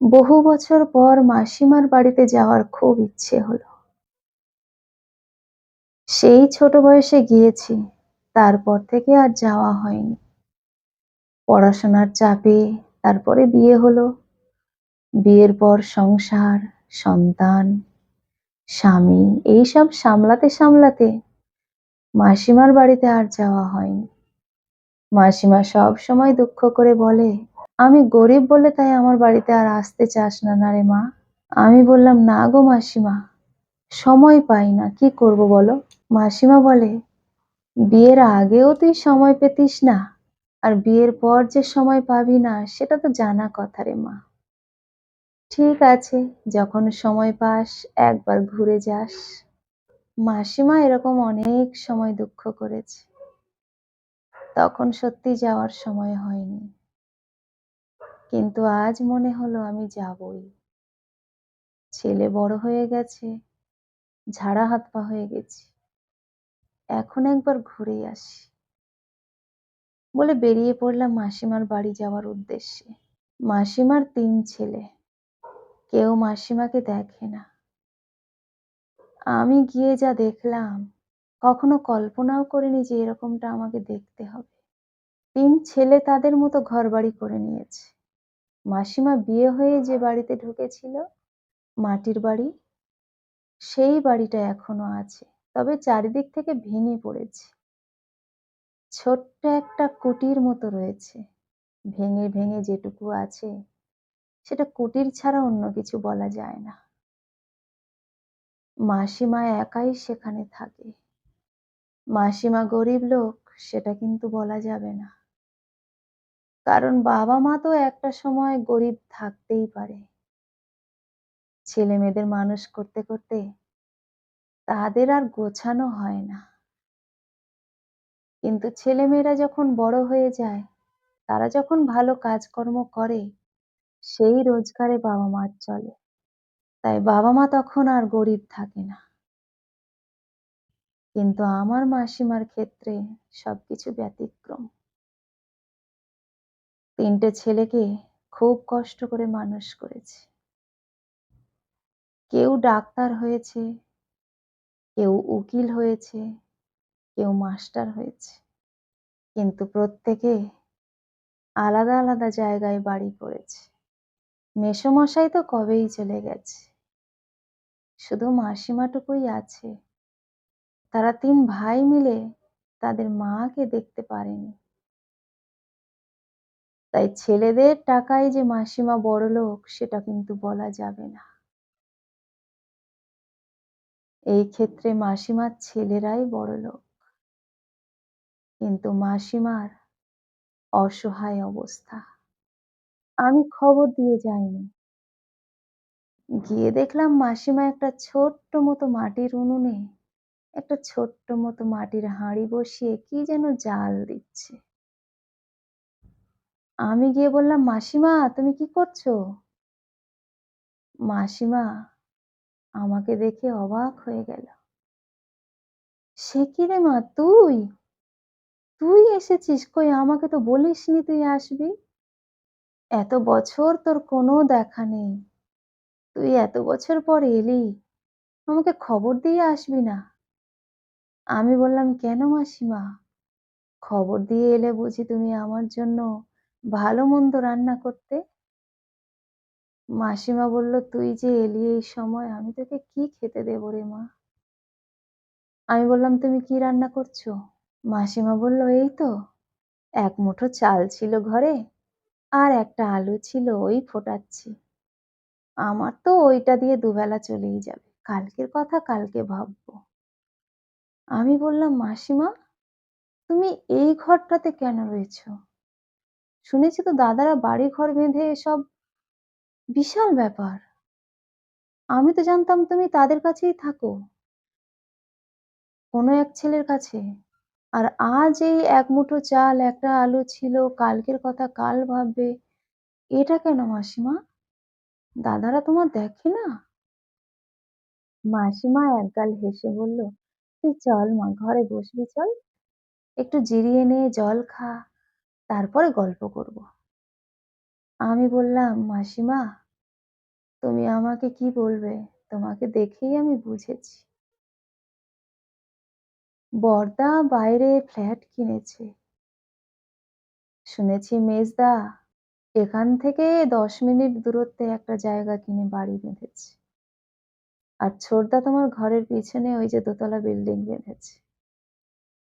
বহু বছর পর মাসিমার বাড়িতে যাওয়ার খুব ইচ্ছে হলো। সেই ছোট বয়সে গিয়েছি, তারপর থেকে আর যাওয়া হয়নি। পড়াশোনার চাপে তারপরে বিয়ে হলো। বিয়ের পর সংসার, সন্তান, স্বামী, এইসব সামলাতে সামলাতে মাসিমার বাড়িতে আর যাওয়া হয়নি। মাসিমা সব সময় দুঃখ করে বলে আমি গরিব বলে তাই আমার বাড়িতে আর আসতে চাস না না রে মা। আমি বললাম, না গো মাসিমা, সময় পাই না, কি করব বলো? মাসিমা বলে, বিয়ের আগেও তুই সময় পেতিস না, আর বিয়ের পর যে সময় পাবি না, সেটা তো জানা কথা রে মা। ঠিক আছে, যখন সময় পাস, একবার ঘুরে যাস। মাসিমা এরকম অনেক সময় দুঃখ করেছে। তখন সত্যি যাওয়ার সময় হয়নি। কিন্তু আজ মনে হলো আমি যাবই। ছেলে বড় হয়ে গেছে, ঝাড়া হাত পা হয়ে গেছি। এখন একবার ঘুরে আসি। বলে বেরিয়ে পড়লাম মাসিমার বাড়ি যাওয়ার উদ্দেশ্যে। মাসিমার তিন ছেলে। কেউ মাসিমাকে দেখে না। আমি গিয়ে যা দেখলাম, কখনো কল্পনাও করিনি যে এরকমটা আমাকে দেখতে হবে। তিন ছেলে তাদের মতো ঘর বাড়ি করে নিয়েছে। মাসিমা বিয়ে হয়ে যে বাড়িতে ঢুকেছিল, মাটির বাড়ি, সেই বাড়িটা এখনও আছে, তবে চারিদিক থেকে ভেঙে পড়েছে। ছোট্ট একটা কুটির মতো রয়েছে, ভেঙে ভেঙে যেটুকু আছে, সেটা কুটির ছাড়া অন্য কিছু বলা যায় না। মাসিমা একাই সেখানে থাকে। মাসিমা গরিব লোক, সেটা কিন্তু বলা যাবে না। কারণ বাবা মা তো একটা সময় গরিব থাকতেই পারে। ছেলে মেয়েদের মানুষ করতে করতে তাদের আর গোছানো হয় না। কিন্তু ছেলেমেয়েরা যখন বড় হয়ে যায়, তারা যখন ভালো কাজকর্ম করে, সেই রোজগারে বাবা মার চলে। তাই বাবা মা তখন আর গরিব থাকে না। কিন্তু আমার মাসিমার ক্ষেত্রে সবকিছু ব্যতিক্রম। তিনটে ছেলেকে খুব কষ্ট করে মানুষ করেছে। কেউ ডাক্তার হয়েছে, কেউ উকিল হয়েছে, কেউ মাস্টার হয়েছে। কিন্তু প্রত্যেকে আলাদা আলাদা জায়গায় বাড়ি করেছে। মেসোমশাই তো কবেই চলে গেছে? শুধু মাসিমাটুকুই আছে। তারা তিন ভাই মিলে তাদের মাকে দেখতে পারেনি। তাই ছেলেদের টাকায় যে মাসিমা বড় লোক, সেটা কিন্তু বলা যাবে না। এই ক্ষেত্রে মাসিমার ছেলেরাই বড় লোক। কিন্তু মাসিমার অসহায় অবস্থা। আমি খবর দিয়ে যাইনি। গিয়ে দেখলাম মাসিমা একটা ছোট্ট মতো মাটির উনুনে, একটা ছোট্ট মতো মাটির হাঁড়ি বসিয়ে কি যেন জাল দিচ্ছে। আমি গিয়ে বললাম, মাসিমা, তুমি কি করছ? মাসিমা, আমাকে দেখে অবাক হয়ে গেল। সে কি রে মা, তুই? তুই এসেছিস কই? আমাকে তো বলিসনি তুই আসবি? এত বছর তোর কোনো দেখা নেই। তুই এত বছর পর এলি, আমাকে খবর দিয়ে আসবি না? আমি বললাম, কেন মাসিমা? খবর দিয়ে এলে বুঝি তুমি আমার জন্য ভালো মন্দ রান্না করতে? মাসিমা বলল, তুই যে এলি এই সময়, আমি তোকে কি খেতে দেবো রে মা? আমি বললাম, তুমি কি রান্না করছ? মাসিমা বলল, এই তো, এক মুঠো চাল ছিল ঘরে আর একটা আলু ছিল, ওই ফোটাচ্ছি। আমার তো ওইটা দিয়ে দুবেলা চলেই যাবে, কালকের কথা কালকে ভাববো। আমি বললাম, মাসিমা, তুমি এই ঘরটাতে কেন রয়েছ? শুনেছি তো দাদারা বাড়ি ঘর বেঁধে এসব বিশাল ব্যাপার। আমি তো জানতাম তুমি তাদের কাছেই থাকো। কোনো এক ছেলের কাছে। আর আজ এই এক মুঠো চাল, একটা আলু ছিল, কালকের কথা কাল ভাববে। এটা কেন মাসিমা? দাদারা তোমার দেখে না? মাসিমা একগাল হেসে বলল, তুই চল মা, ঘরে বসবি, চল। একটু জিরিয়ে নে, জল খা। তারপরে গল্প করব আমি বললাম, মাসিমা, তুমি আমাকে কি বলবে? তোমাকে দেখেই আমি বুঝেছি। বড়দা বাইরে ফ্ল্যাট কিনেছে। শুনেছি মেজদা এখান থেকে ১০ মিনিট দূরত্বে একটা জায়গা কিনে বাড়ি বেঁধেছে। আর ছোটদা তোমার ঘরের পিছনে ওই যে দোতলা বিল্ডিং বেঁধেছে।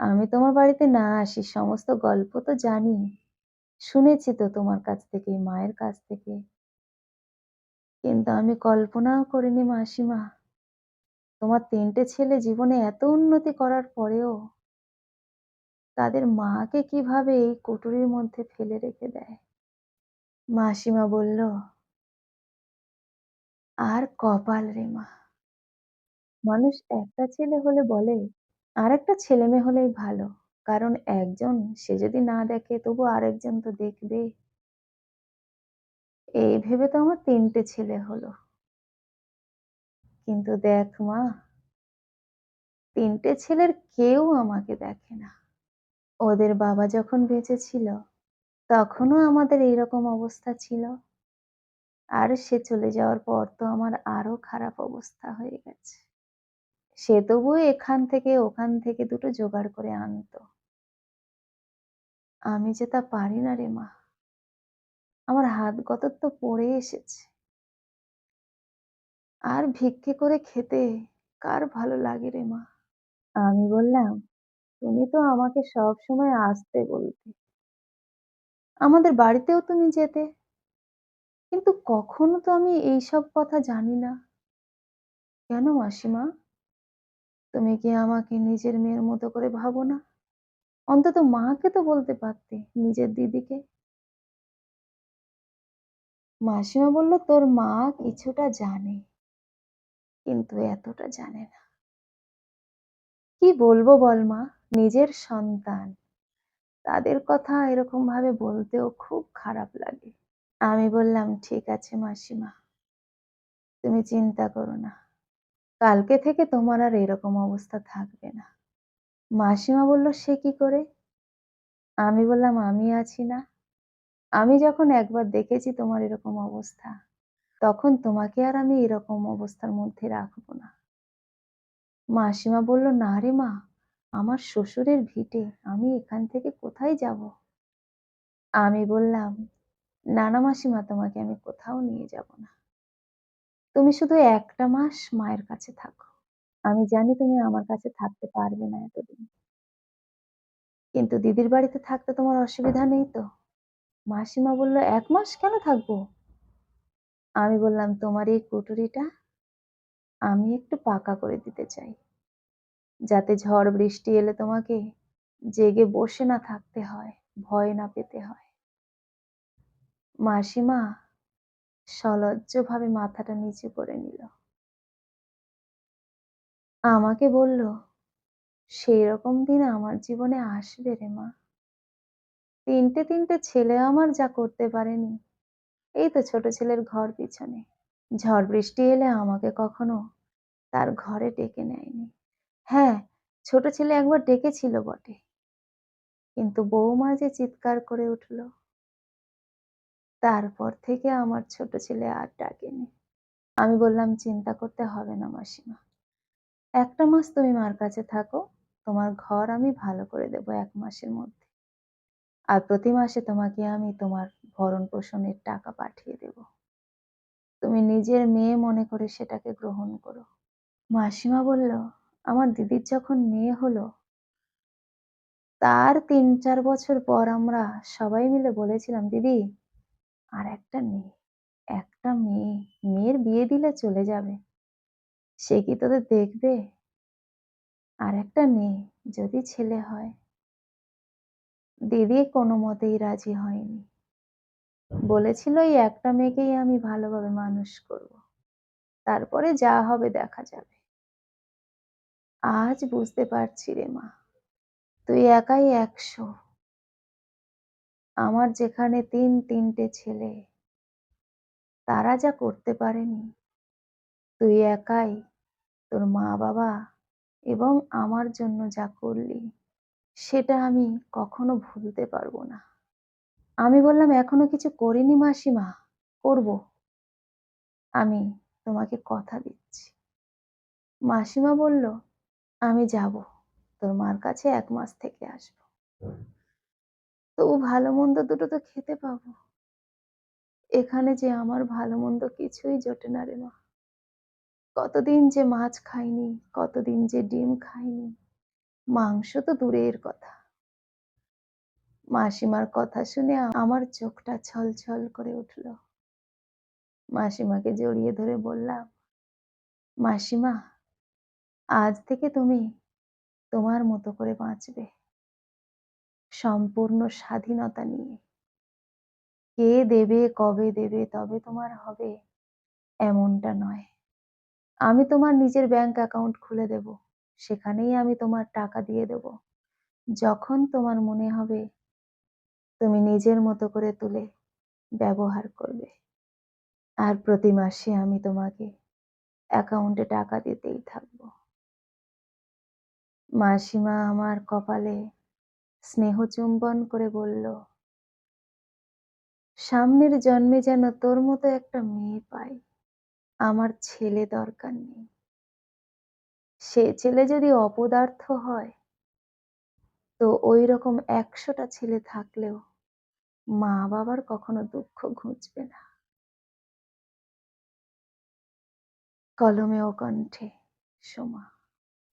আমি তোমার বাড়িতে না আসি সমস্ত গল্প তো জানি। শুনেছি তো তোমার কাছ থেকে, মায়ের কাছ থেকে। কিন্তু আমি কল্পনাও করিনি মাসিমা, তোমার তিনটে ছেলে জীবনে এত উন্নতি করার পরেও তাদের মাকে কীভাবে এই কুটুরির মধ্যে ফেলে রেখে দেয়। মাসিমা বলল, "আর কপাল রে মা! মানুষ একটা ছেলে হলে বলে, আরেকটা ছেলেমেয়ে হলেই ভালো। কারণ একজন সে যদি না দেখে তবু আরেকজন তো দেখবে। এই ভেবে তো আমার তিনটে ছেলে হলো। কিন্তু দেখ মা, তিনটে ছেলের কেউ আমাকে দেখে না। ওদের বাবা যখন বেঁচে ছিল, তখনও আমাদের এইরকম অবস্থা ছিল। আর সে চলে যাওয়ার পর তো আমার আরও খারাপ অবস্থা হয়ে গেছে। সে তবুও এখান থেকে ওখান থেকে দুটো জোগাড় করে আনতো। আমি যে তা পারি না রে মা। আমার হাত গতর তো পড়ে এসেছে। আর ভিক্ষে করে খেতে কার ভালো লাগে রে মা? আমি বললাম, তুমি তো আমাকে সবসময় আসতে বলতে। আমাদের বাড়িতেও তুমি যেতে। কিন্তু কখনো তো আমি এইসব কথা জানি না। কেন মাসিমা? তুমি কি আমাকে নিজের মেয়ের মতো করে ভাবো না? অন্তত মাকে তো বলতে পারতে, নিজের দিদিকে। মাসিমা বলল, তোর মা কিছুটা জানে, কিন্তু এতটা জানে না। কি বলব বল মা? নিজের সন্তান। তাদের কথা এরকম ভাবে বলতেও খুব খারাপ লাগে। আমি বললাম, ঠিক আছে মাসিমা। তুমি চিন্তা করো না। কালকে থেকে তোমার আর এরকম অবস্থা থাকবে না। মাসিমা বলল, সে কি করে? আমি বললাম, আমি আছি না? আমি যখন একবার দেখেছি তোমার এরকম অবস্থা, তখন তোমাকে আর আমি এরকম অবস্থার মধ্যে রাখব না। মাসিমা বলল, না রে মা, আমার শ্বশুরের ভিটে, আমি এখান থেকে কোথায় যাব? আমি বললাম, না না মাসিমা তোমাকে আমি কোথাও নিয়ে যাব না। তুমি শুধু একটা মাস মায়ের কাছে থাকো। আমি জানি তুমি আমার কাছে থাকতে পারবে না এতদিন। কিন্তু দিদির বাড়িতে থাকতে তোমার অসুবিধা নেই তো? মাসিমা বলল, এক মাস কেন থাকব? আমি বললাম, তোমার এই কুটুরিটা আমি একটু পাকা করে দিতে চাই। যাতে ঝড় বৃষ্টি এলে তোমাকে জেগে বসে না থাকতে হয়, ভয় না পেতে হয়। মাসিমা সলজ্জভাবে মাথাটা নিচু করে নিল। আমাকে বলল, সেইরকম দিন আমার জীবনে আসবে রে মা। তিনটে তিনটে ছেলে আমার যা করতে পারেনি, এই তো ছোট ছেলের ঘর পিছনে। ঝড় বৃষ্টি এলে আমাকে কখনো তার ঘরে ডেকে নেয়নি। হ্যাঁ, ছোট ছেলে একবার ডেকেছিল বটে। কিন্তু বউমা যে চিৎকার করে উঠল। তারপর থেকে আমার ছোট ছেলে আর ডাকেনি। আমি বললাম, চিন্তা করতে হবে না মাসিমা। একটা মাস তুমি মার কাছে থাকো। তোমার ঘর আমি ভালো করে দেব এক মাসের মধ্যে। আর প্রতি মাসে তোমাকে আমি তোমার ভরণ-পোষণের টাকা পাঠিয়ে দেব। তুমি নিজের মেয়ে মনে করে সেটাকে গ্রহণ করো। মাসিমা বলল, আমার দিদির যখন মেয়ে হলো, তার ৩-৪ বছর পর আমরা সবাই মিলে বলেছিলাম, দিদি আরেকটা মেয়ে একটা মেয়ে, মেয়ের বিয়ে দিলে চলে যাবে। সে কি তোদের দেখবে? আর একটা মেয়ে যদি ছেলে হয়। দিদি কোনো মতেই রাজি হয়নি। বলেছিল এই একটা মেয়েকেই আমি ভালোভাবে মানুষ করব। তারপরে যা হবে দেখা যাবে। আজ বুঝতে পারছি রে মা, তুই একাই ১০০। আমার যেখানে তিন তিনটে ছেলে, তারা যা করতে পারেনি, তুই একাই তোর মা-বাবা এবং আমার জন্য যা করলি, সেটা আমি কখনো ভুলতে পারব না। আমি বললাম, এখনও কিছু করিনি মাসিমা, করব। আমি তোমাকে কথা দিচ্ছি মাসিমা বলল আমি যাব তোর মার কাছে এক মাস থেকে আসব তবু ভালো মন্দ দুটো তো খেতে পাবো। এখানে যে আমার ভালো মন্দ কিছুই জোটে না রে মা। কতদিন যে মাছ খাইনি, কতদিন যে ডিম খাইনি, মাংস তো দূরের কথা। মাসিমার কথা শুনে আমার চোখটা ছলছল করে উঠল। মাসিমাকে জড়িয়ে ধরে বললাম, মাসিমা, আজ থেকে তুমি তোমার মতো করে বাঁচবে। সম্পূর্ণ স্বাধীনতা নিয়ে। কে দেবে, কবে দেবে, তবে তোমার হবে এমনটা নয়। আমি তোমার নিজের ব্যাংক অ্যাকাউন্ট খুলে দেব। সেখানেই আমি তোমার টাকা দিয়ে দেব। যখন তোমার মনে হবে তুমি নিজের মতো করে তুলে ব্যবহার করবে। আর প্রতি মাসে আমি তোমাকে অ্যাকাউন্টে টাকা দিতেই থাকব। মাসিমা আমার কপালে স্নেহ চুম্বন করে বলল, সামনের জন্মে যেন তোর মতো একটা মেয়ে পাই, আমার ছেলে দরকার নেই। সে ছেলে যদি অপদার্থ হয়, তো ওই রকম একশোটা ছেলে থাকলেও মা বাবার কখনো দুঃখ ঘুচবে না। কলমে ও কণ্ঠে, সোমা।